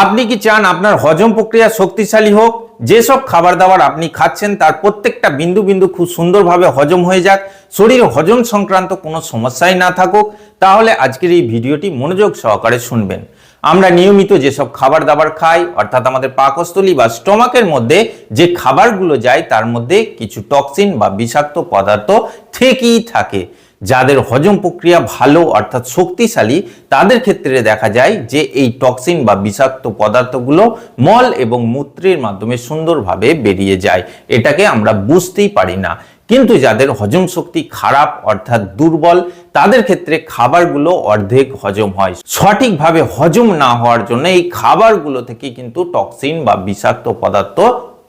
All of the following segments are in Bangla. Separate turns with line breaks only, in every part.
আপনি কি চান আপনার হজম প্রক্রিয়া শক্তিশালী হোক? যেসব খাবার দাবার আপনি খাচ্ছেন, তার প্রত্যেকটা বিন্দু বিন্দু খুব সুন্দরভাবে হজম হয়ে যাক। শরীর হজম সংক্রান্ত কোনো সমস্যাই না থাকুক। তাহলে আজকের এই ভিডিওটি মনোযোগ সহকারে শুনবেন। আমরা নিয়মিত যেসব খাবার দাবার খাই, অর্থাৎ আমাদের পাকস্থলী বা স্টমাকের মধ্যে যে খাবারগুলো যায়, তার মধ্যে কিছু টক্সিন বা বিষাক্ত পদার্থ থেকেই থাকে। যাদের হজম প্রক্রিয়া ভালো, অর্থাৎ শক্তিশালী, তাদের ক্ষেত্রে দেখা যায় যে এই টক্সিন বা বিষাক্ত পদার্থগুলো মল এবং মূত্রের মাধ্যমে সুন্দরভাবে বেরিয়ে যায়। এটাকে আমরা বুঝতেই পারি না। কিন্তু যাদের হজম শক্তি খারাপ, অর্থাৎ দুর্বল, তাদের ক্ষেত্রে খাবারগুলো অর্ধেক হজম হয়। সঠিকভাবে হজম না হওয়ার জন্য এই খাবারগুলো থেকে কিন্তু টক্সিন বা বিষাক্ত পদার্থ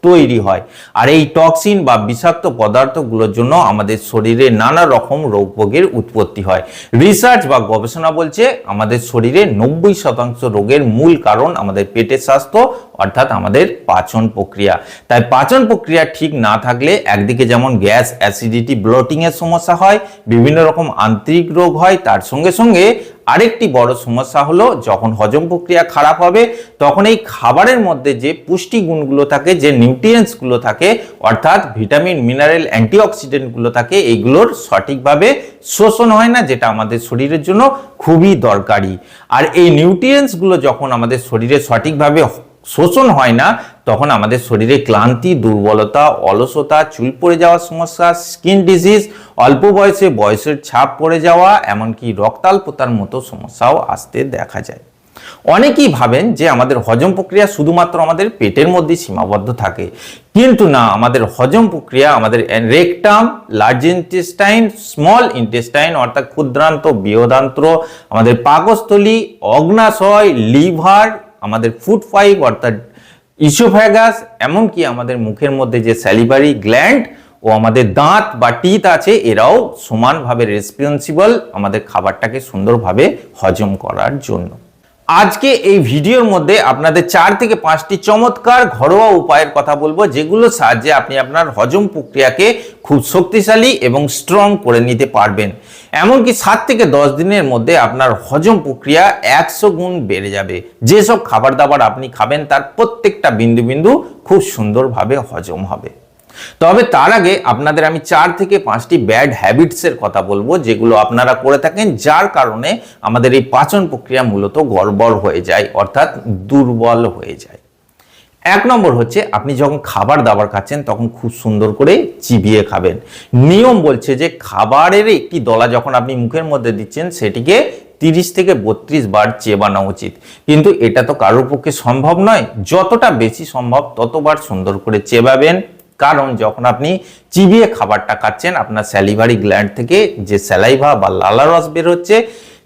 তৈরি হয়। আর এই টক্সিন বা বিষাক্ত পদার্থগুলোর জন্য আমাদের শরীরে নানা রকম রোগ ভোগের উৎপত্তি হয়। রিসার্চ বা গবেষণা বলছে আমাদের শরীরে নব্বই শতাংশ রোগের মূল কারণ আমাদের পেটের স্বাস্থ্য, অর্থাৎ আমাদের পাচন প্রক্রিয়া। তাই পাচন প্রক্রিয়া ঠিক না থাকলে একদিকে যেমন গ্যাস, অ্যাসিডিটি, ব্লটিংয়ের সমস্যা হয়, বিভিন্ন রকম আন্তরিক রোগ হয়, তার সঙ্গে সঙ্গে আরেকটি বড় সমস্যা হলো, যখন হজম প্রক্রিয়া খারাপ হবে, তখন এই খাবারের মধ্যে যে পুষ্টি গুণগুলো থাকে, যে নিউট্রিয়েন্টসগুলো থাকে, অর্থাৎ ভিটামিন মিনারেল অ্যান্টিঅক্সিডেন্টগুলো থাকে এইগুলোর সঠিকভাবে শোষণ হয় না, যেটা আমাদের শরীরের জন্য খুবই দরকারি। আর এই নিউট্রিয়েন্টসগুলো যখন আমাদের শরীরে সঠিকভাবে শোষণ হয় না, তখন আমাদের শরীরে ক্লান্তি, দুর্বলতা, অলসতা, চুল পড়ে যাওয়ার সমস্যা স্কিন ডিজিজ অল্প বয়সে বয়সের ছাপ পড়ে যাওয়া, এমনকি রক্তাল্পতার মতো সমস্যাও আসতে দেখা যায়। অনেকেই ভাবেন যে আমাদের হজম প্রক্রিয়া শুধুমাত্র আমাদের পেটের মধ্যে সীমাবদ্ধ থাকে। কিন্তু না, আমাদের হজম প্রক্রিয়া আমাদের rectum large intestine small intestine অর্থাৎ ক্ষুদ্রান্ত, বৃহদান্ত্র, আমাদের পাকস্থলী, অগ্নাশয়, লিভার আমাদের ফুড ফাইভ অর্থাৎ ইসোফ্যাগাস এমনকি আমাদের মুখের মধ্যে যে স্যালিভারি গ্ল্যান্ড ও আমাদের দাঁত বা টিথ আছে, এরাও সমানভাবে রেসপন্সিবল আমাদের খাবারটাকে সুন্দরভাবে হজম করার জন্য। আজকে এই ভিডিওর মধ্যে আপনাদের চার থেকে পাঁচটি চমৎকার ঘরোয়া উপায়ের কথা বলব যেগুলো সাহায্যে আপনি আপনার হজম প্রক্রিয়াকে খুব শক্তিশালী এবং স্ট্রং করে নিতে পারবেন। এমনকি সাত থেকে দশ দিনের মধ্যে আপনার হজম প্রক্রিয়া একশো গুণ বেড়ে যাবে। যেসব খাবার দাবার আপনি খাবেন, তার প্রত্যেকটা বিন্দু বিন্দু খুব সুন্দরভাবে হজম হবে। তবে তার আগে আপনাদের আমি চার থেকে পাঁচটি ব্যাড হ্যাবিটসের কথা বলব, যেগুলো আপনারা করে থাকেন, যার কারণে আমাদের এই পাচন প্রক্রিয়া মূলত গড়বড় হয়ে যায়, অর্থাৎ দুর্বল হয়ে যায়। এক নম্বর হচ্ছে, আপনি যখন খাবার দাবার খাচ্ছেন, তখন খুব সুন্দর করে চিবিয়ে খাবেন। নিয়ম বলছে যে, খাবারের একটি দলা যখন আপনি মুখের মধ্যে দিচ্ছেন, সেটিকে তিরিশ থেকে বত্রিশ বার চেবানো উচিত। কিন্তু এটা তো কারোর পক্ষে সম্ভব নয়। যতটা বেশি সম্ভব, ততবার সুন্দর করে চেবাবেন। কারণ যখন আপনি চিবিয়ে খাবারটা খাচ্ছেন, আপনার স্যালিভারি গ্ল্যান্ড থেকে যে স্যালাইভা বা লালা রস বের হচ্ছে,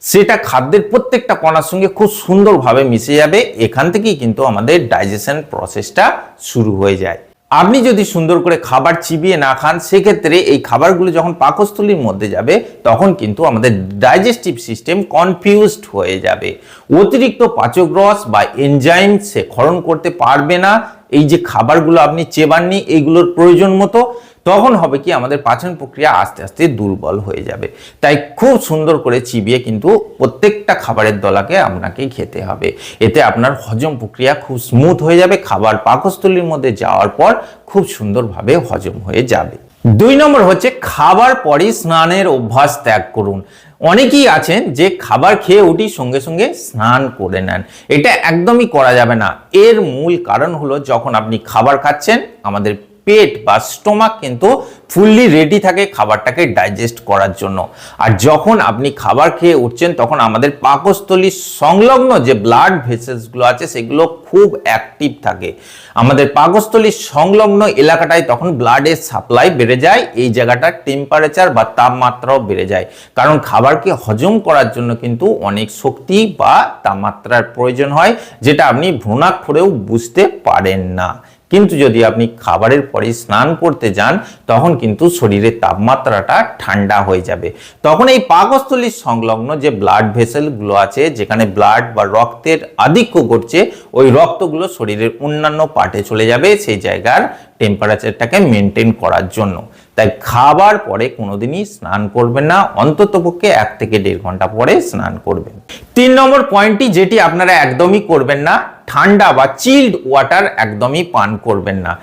সেটা খাদ্যের প্রত্যেকটা কণার সঙ্গে খুব সুন্দরভাবে মিশে যাবে। এখান থেকেই কিন্তু আমাদের ডাইজেশন প্রসেসটা শুরু হয়ে যায়। আপনি যদি সুন্দর করে খাবার চিবিয়ে না খান, সেক্ষেত্রে এই খাবারগুলো যখন পাকস্থলীর মধ্যে যাবে, তখন কিন্তু আমাদের ডাইজেস্টিভ সিস্টেম কনফিউজড হয়ে যাবে। অতিরিক্ত পাচক রস বা এনজাইম সে ক্ষরণ করতে পারবে না এই যে খাবারগুলো আপনি চেবাননি এইগুলোর প্রয়োজন মতো, তখন হবে কি আমাদের পাচন প্রক্রিয়া আস্তে আস্তে দুর্বল হয়ে যাবে। তাই খুব সুন্দর করে চিবিয়ে কিন্তু প্রত্যেকটা খাবারের দলাকে আপনাকে খেতে হবে। এতে আপনার হজম প্রক্রিয়া খুব স্মুথ হয়ে যাবে, খাবার পাকস্থলীর মধ্যে যাওয়ার পর খুব সুন্দরভাবে হজম হয়ে যাবে। দুই নম্বর হচ্ছে খাবার পরই স্নানের অভ্যাস ত্যাগ করুন। অনেকেই আছেন যে খাবার খেয়ে উঠি সঙ্গে সঙ্গে স্নান করে নেন। এটা একদমই করা যাবে না। এর মূল কারণ হলো যখন আপনি খাবার খাচ্ছেন, আমাদের পেট বা স্টোমাক কিন্তু ফুললি রেডি থাকে খাবারটাকে ডাইজেস্ট করার জন্য। আর যখন আপনি খাবার খেয়ে উঠছেন, তখন আমাদের পাকস্থলী সংলগ্ন যে ব্লাড ভেসেলসগুলো আছে, সেগুলো খুব অ্যাক্টিভ থাকে। আমাদের পাকস্থলীর সংলগ্ন এলাকাটায় তখন ব্লাডের সাপ্লাই বেড়ে যায়, এই জায়গাটার টেম্পারেচার বা তাপমাত্রাও বেড়ে যায়। কারণ খাবারকে হজম করার জন্য কিন্তু অনেক শক্তি বা তাপমাত্রার প্রয়োজন হয়, যেটা আপনি ভ্রূণাক্ষরেও বুঝতে পারেন না। কিন্তু যদি আপনি খাবারের পরে স্নান করতে যান, তখন কিন্তু শরীরের তাপমাত্রাটা ঠান্ডা হয়ে যাবে। তখন এই পাকস্থলীর সংলগ্ন যে ব্লাড ভেসেলগুলো আছে, যেখানে ব্লাড বা রক্তের আধিক্য ঘটছে, ওই রক্তগুলো শরীরের অন্যান্য পার্টে চলে যাবে, সেই জায়গার টেম্পারেচারটাকে মেনটেন করার জন্য। তাই খাবার পরে কোনোদিনই স্নান করবেন না, অন্তত পক্ষে এক থেকে দেড় ঘণ্টা পরে স্নান করবেন। তিন নম্বর পয়েন্টটি যেটি আপনারা একদমই করবেন না, ঠান্ডা বা চিল্ড ওয়াটার একদমই পান করবেন না।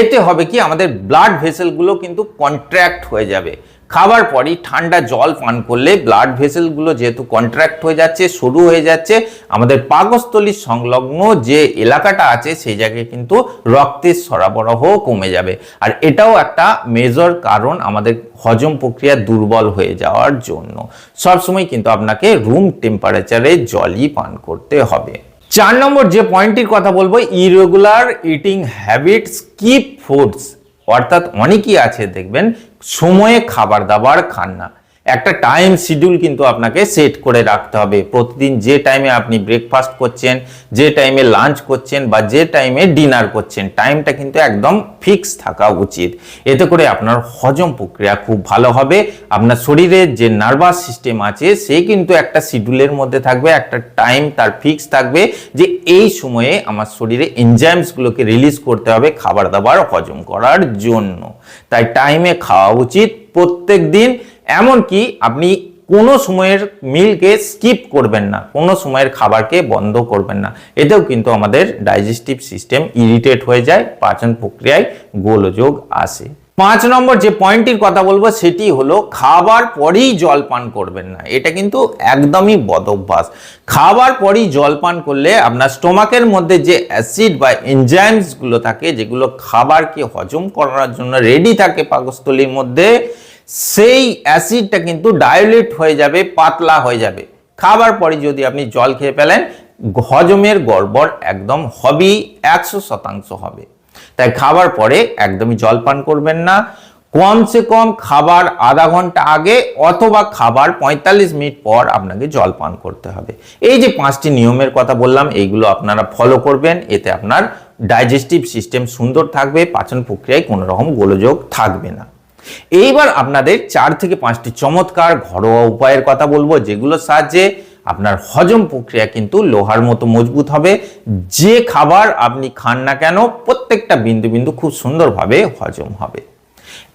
এতে হবে কি, আমাদের ব্লাড ভেসেলগুলো কিন্তু কন্ট্র্যাক্ট হয়ে যাবে। খাবার পরই ঠান্ডা জল পান করলে ব্লাড ভেসেলগুলো যেহেতু কন্ট্র্যাক্ট হয়ে যাচ্ছে, শুরু হয়ে যাচ্ছে, আমাদের পাকস্থলীর সংলগ্ন যে এলাকাটা আছে, সেই জায়গায় কিন্তু রক্তের সরবরাহ কমে যাবে। আর এটাও একটা মেজর কারণ আমাদের হজম প্রক্রিয়া দুর্বল হয়ে যাওয়ার জন্য। সবসময় কিন্তু আপনাকে রুম টেম্পারেচারে জলই পান করতে হবে। চার নম্বর যে পয়েন্টটির কথা বলব irregular eating habits skip foods অর্থাৎ অনেকেই আছে দেখবেন সময়ে খাবার দাবার খান না। একটা টাইম শিডিউল কিন্তু আপনাকে সেট করে রাখতে হবে। প্রতিদিন যে টাইমে আপনি ব্রেকফাস্ট করছেন, যে টাইমে লাঞ্চ করছেন বা যে টাইমে ডিনার করছেন টাইমটা কিন্তু একদম ফিক্স থাকা উচিত। এতে করে আপনার হজম প্রক্রিয়া খুব ভালো হবে। আপনার শরীরের যে নার্ভাস সিস্টেম আছে, সে কিন্তু একটা শিডিউলের মধ্যে থাকবে, একটা টাইম তার ফিক্স থাকবে যে এই সময়ে আমার শরীরে এনজাইমসগুলোকে রিলিজ করতে হবে খাবার দাবার হজম করার জন্য। তাই টাইমে খাওয়া উচিত। প্রত্যেক দিন এমনকি আপনি কোনো সময়ের মিলকে স্কিপ করবেন না, কোনো সময়ের খাবারকে বন্ধ করবেন না। এতেও কিন্তু আমাদের ডাইজেস্টিভ সিস্টেম ইরিটেট হয়ে যায়, পাচন প্রক্রিয়ায় গোলযোগ আসে। পাঁচ নম্বর যে পয়েন্টটির কথা বলব, সেটি হলো খাবার পরেই জল পান করবেন না। এটা কিন্তু একদমই বদ অভ্যাস খাবার পরেই জল পান করলে আপনার স্টোমাকের মধ্যে যে অ্যাসিড বা এনজাইমসগুলো থাকে, যেগুলো খাবারকে হজম করার জন্য রেডি থাকে পাকস্থলীর মধ্যে সেই অ্যাসিডটা কিন্তু ডায়োলেট হয়ে যাবে, পাতলা হয়ে যাবে। খাবার পরে যদি আপনি জল খেয়ে ফেলেন, হজমের গড়বড় একদম হবেই, একশো শতাংশ হবে। তাই খাবার পরে একদমই জল পান করবেন না। কমসে কম খাবার আধা ঘণ্টা আগে অথবা খাবার ৪৫ মিনিট পর আপনাকে জল পান করতে হবে। এই যে পাঁচটি নিয়মের কথা বললাম, এইগুলো আপনারা ফলো করবেন। এতে আপনার ডাইজেস্টিভ সিস্টেম সুন্দর থাকবে পাচন প্রক্রিয়ায় কোনো রকম গোলযোগ থাকবে না। এইবার আপনাদের চার থেকে পাঁচটি চমৎকার ঘরোয়া উপায়ের কথা বলব, যেগুলোর সাহায্যে আপনার হজম প্রক্রিয়া কিন্তু লোহার মতো মজবুত হবে। যে খাবার আপনি খান না কেন, প্রত্যেকটা বিন্দু বিন্দু খুব সুন্দরভাবে হজম হবে।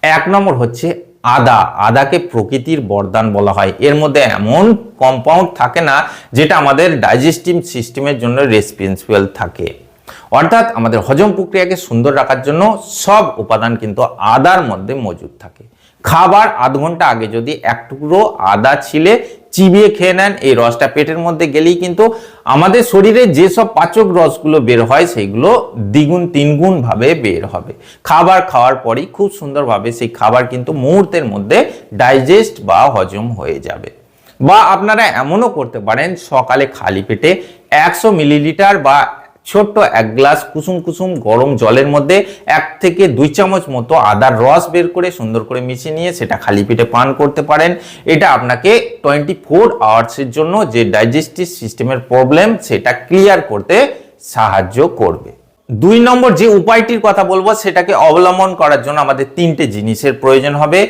এক নম্বর হচ্ছে আদা। আদাকে প্রকৃতির বরদান বলা হয়। এর মধ্যে এমন কম্পাউন্ড থাকে না, যেটা আমাদের ডাইজেস্টিভ সিস্টেমের জন্য রেসপন্সিবল থাকে। অর্থাৎ আমাদের হজম প্রক্রিয়াকে সুন্দর রাখার জন্য সব উপাদান কিন্তু আদার মধ্যে মজুদ থাকে। খাবার আধ ঘণ্টা আগে যদি এক টুকরো আদা ছিলে চিবিয়ে খেয়ে নেন, এই রসটা পেটের মধ্যে গেলেই কিন্তু আমাদের শরীরে যেসব পাচক রসগুলো বের হয়, সেইগুলো দ্বিগুণ, তিনগুণ ভাবে বের হবে। খাবার খাওয়ার পরেই খুব সুন্দরভাবে সেই খাবার কিন্তু মুহূর্তের মধ্যে ডাইজেস্ট বা হজম হয়ে যাবে। বা আপনারা এমনও করতে পারেন, সকালে খালি পেটে একশো মিলিলিটার বা ছোট্ট এক গ্লাস কুসুম কুসুম গরম জলের মধ্যে এক থেকে দুই চামচ মতো আদার রস বের করে সুন্দর করে মিশিয়ে নিয়ে সেটা খালি পেটে পান করতে পারেন। এটা আপনাকে টোয়েন্টি ফোর আওয়ার্সের জন্য যে ডাইজেস্টিভ সিস্টেমের প্রবলেম সেটা ক্লিয়ার করতে সাহায্য করবে। দুই নম্বর যে উপায়টির কথা বলব, সেটাকে অবলম্বন করার জন্য আমাদের তিনটে জিনিসের প্রয়োজন হবে।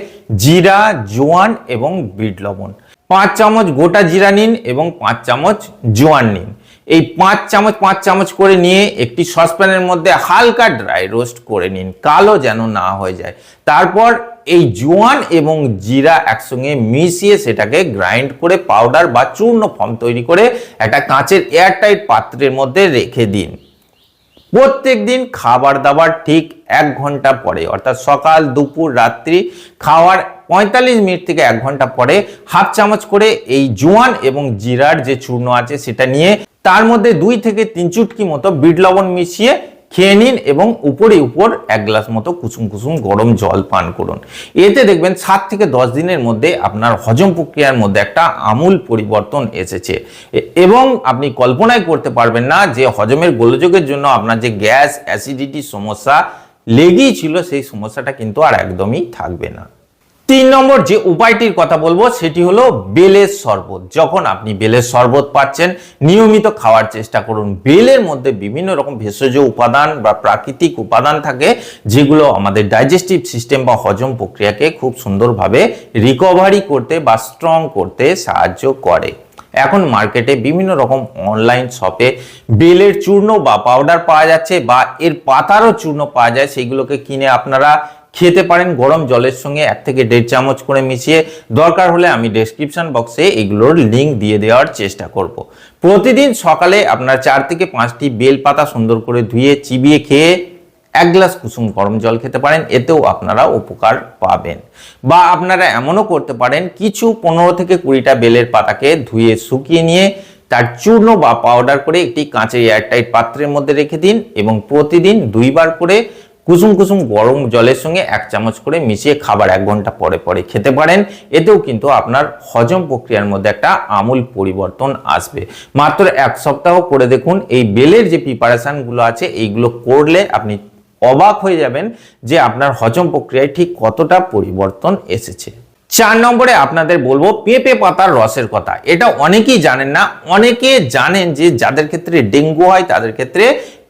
জিরা, জোয়ান এবং বিট লবণ। পাঁচ চামচ গোটা জিরা নিন এবং পাঁচ চামচ জোয়ান নিন। এই পাঁচ চামচ পাঁচ চামচ করে নিয়ে একটি সসপ্যানের মধ্যে হালকা ড্রাই রোস্ট করে নিন, কালো যেন না হয়ে যায়। তারপর এই জোয়ান এবং জিরা একসঙ্গে মিশিয়ে সেটাকে গ্রাইন্ড করে পাউডার বা চূর্ণ ফর্ম তৈরি করে একটা কাঁচের এয়ারটাইট পাত্রের মধ্যে রেখে দিন। প্রত্যেক দিন খাবার দাবার ঠিক এক ঘণ্টা পরে, অর্থাৎ সকাল, দুপুর, রাত্রি খাওয়ার পঁয়তাল্লিশ মিনিট থেকে এক ঘণ্টা পরে হাফ চামচ করে এই জোয়ান এবং জিরার যে চূর্ণ আছে সেটা নিয়ে তার মধ্যে দুই থেকে তিন চুটকি মতো বিট লবণ মিশিয়ে খেয়ে নিন এবং উপরে উপর এক গ্লাস মতো কুসুম কুসুম গরম জল পান করুন। এতে দেখবেন সাত থেকে দশ দিনের মধ্যে আপনার হজম প্রক্রিয়ার মধ্যে একটা আমূল পরিবর্তন এসেছে। এবং আপনি কল্পনাই করতে পারবেন না যে হজমের গোলযোগের জন্য আপনার যে গ্যাস, অ্যাসিডিটির সমস্যা লেগেই ছিল, সেই সমস্যাটা কিন্তু আর একদমই থাকবে না। তিন নম্বর যে উপায়টির কথা বলব, সেটি হলো বেলের শরবত। যখন আপনি বেলের শরবত পাচ্ছেন, নিয়মিত খাওয়ার চেষ্টা করুন। বেলের মধ্যে বিভিন্ন রকম ভেষজ উপাদান বা প্রাকৃতিক উপাদান থাকে, যেগুলো আমাদের ডাইজেস্টিভ সিস্টেম বা হজম প্রক্রিয়াকে খুব সুন্দরভাবে রিকভারি করতে বা স্ট্রং করতে সাহায্য করে। এখন মার্কেটে বিভিন্ন রকম অনলাইন শপে বেলের চূর্ণ বা পাউডার পাওয়া যাচ্ছে বা এর পাতারও চূর্ণ পাওয়া যায়, সেইগুলোকে কিনে আপনারা খেতে পারেন গরম জলের সঙ্গে, এক থেকে দেড় চামচ করে মিশিয়ে দরকার হলে আমি ডেসক্রিপশন বক্সে এগুলোর লিঙ্ক দিয়ে দেওয়ার চেষ্টা করব। প্রতিদিন সকালে আপনার চার থেকে পাঁচটি বেল পাতা সুন্দর করে ধুয়ে, চিবিয়ে খেয়ে এক গ্লাস কুসুম গরম জল খেতে পারেন, এতেও আপনারা উপকার পাবেন বা আপনারা এমনও করতে পারেন, কিছু পনেরো থেকে কুড়িটা বেলের পাতাকে ধুয়ে শুকিয়ে নিয়ে, তার চূর্ণ বা পাউডার করে একটি কাঁচের এয়ারটাইট পাত্রের মধ্যে রেখে দিন এবং প্রতিদিন দুইবার করে কুসুম কুসুম গরম জলের সঙ্গে এক চামচ করে মিশিয়ে খাবার এক ঘণ্টা পরে পরে খেতে পারেন। এতেও কিন্তু আপনার হজম প্রক্রিয়ার মধ্যে একটা আমূল পরিবর্তন আসবে। মাত্র এক সপ্তাহ করে দেখুন, এই বেলের যে প্রিপারেশনগুলো আছে, এইগুলো করলে আপনি অবাক হয়ে যাবেন যে আপনার হজম প্রক্রিয়ায় ঠিক কতটা পরিবর্তন এসেছে। চার নম্বরে আপনাদের বলব, পেঁপে পাতার রসের কথা। এটা অনেকেই জানেন না, অনেকে জানেন যে যাদের ক্ষেত্রে ডেঙ্গু হয়, তাদের ক্ষেত্রে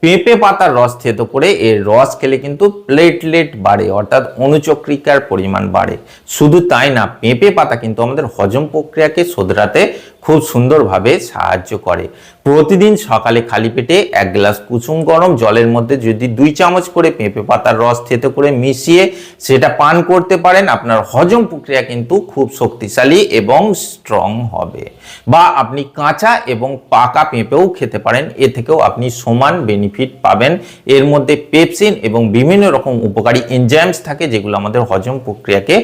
পেঁপে পাতার রস থেতো করে এর রস খেলে কিন্তু প্লেটলেট বাড়ে, অর্থাৎ অনুচক্রিকার পরিমাণ বাড়ে। শুধু তাই না, পেঁপে পাতা কিন্তু আমাদের হজম প্রক্রিয়াকে শোধরাতে খুব সুন্দরভাবে সাহায্য করে। প্রতিদিন সকালে খালি পেটে এক গ্লাস কুসুম গরম জলের মধ্যে যদি দুই চামচ করে পেঁপে পাতার রস থেতো করে মিশিয়ে সেটা পান করতে পারেন, আপনার হজম প্রক্রিয়া কিন্তু খুব শক্তিশালী এবং স্ট্রং হবে। বা আপনি কাঁচা এবং পাকা পেঁপেও খেতে পারেন, এ থেকেও আপনি সমান বেনিফিট পাবেন। এর মধ্যে পেপসিন এবং বিভিন্ন রকম উপকারী এনজাইমস থাকে, যেগুলো আমাদের হজম প্রক্রিয়াকে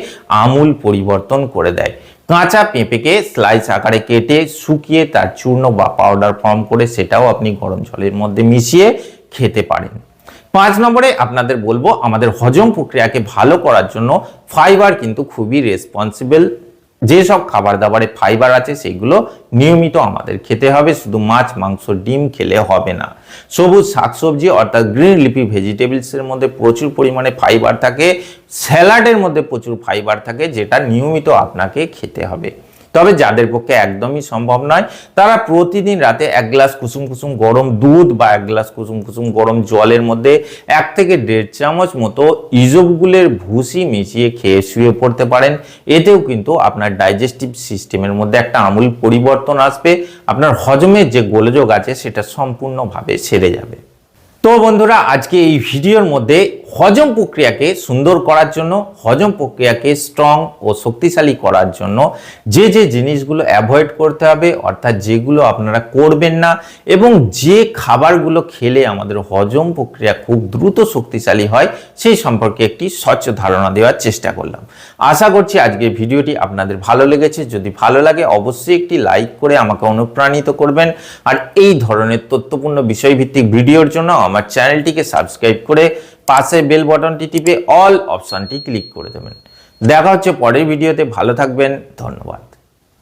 আমূল পরিবর্তন করে দেয়। কাঁচা পেঁপেকে স্লাইস আকারে কেটে শুকিয়ে তার চূর্ণ বা পাউডার ফর্ম করে সেটাও আপনি গরম জলের মধ্যে মিশিয়ে খেতে পারেন। পাঁচ নম্বরে আপনাদের বলব, আমাদের হজম প্রক্রিয়াকে ভালো করার জন্য ফাইবার কিন্তু খুবই রেসপন্সিবল যেসব খাবার দাবারে ফাইবার আছে, সেগুলো নিয়মিত আমাদের খেতে হবে। শুধু মাছ, মাংস, ডিম খেলে হবে না। সবুজ শাকসবজি অর্থাৎ গ্রিন লিপি ভেজিটেবলসের মধ্যে প্রচুর পরিমাণে ফাইবার থাকে। স্যালাডের মধ্যে প্রচুর ফাইবার থাকে, যেটা নিয়মিত আপনাকে খেতে হবে। তবে যাদের পক্ষে একদমই সম্ভব নয়, তারা প্রতিদিন রাতে এক গ্লাস কুসুম কুসুম গরম দুধ বা এক গ্লাস কুসুম কুসুম গরম জলের মধ্যে এক থেকে দেড় চামচ মতো ইজবগুলের ভুসি মিশিয়ে খেয়ে শুয়ে পড়তে পারেন। এতেও কিন্তু আপনার ডাইজেস্টিভ সিস্টেমের মধ্যে একটা আমূল পরিবর্তন আসবে। আপনার হজমের যে গোলযোগ আছে, সেটা সম্পূর্ণভাবে সেরে যাবে। তো বন্ধুরা, আজকে এই ভিডিওর মধ্যে হজম প্রক্রিয়াকে সুন্দর করার জন্য, হজম প্রক্রিয়াকে স্ট্রং ও শক্তিশালী করার জন্য যে যে জিনিসগুলো অ্যাভয়েড করতে হবে, অর্থাৎ যেগুলো আপনারা করবেন না এবং যে খাবারগুলো খেলে আমাদের হজম প্রক্রিয়া খুব দ্রুত শক্তিশালী হয়, সেই সম্পর্কে একটি স্বচ্ছ ধারণা দেওয়ার চেষ্টা করলাম। আশা করছি আজকের ভিডিওটি আপনাদের ভালো লেগেছে। যদি ভালো লাগে, অবশ্যই একটি লাইক করে আমাকে অনুপ্রাণিত করবেন। আর এই ধরনের তথ্যপূর্ণ বিষয়ভিত্তিক ভিডিওর জন্য আমার চ্যানেলটিকে সাবস্ক্রাইব করে পাশে বেল বটনটি টিপে অল অপশানটি ক্লিক করে দেবেন। দেখা হচ্ছে পরের ভিডিওতে। ভালো থাকবেন। ধন্যবাদ।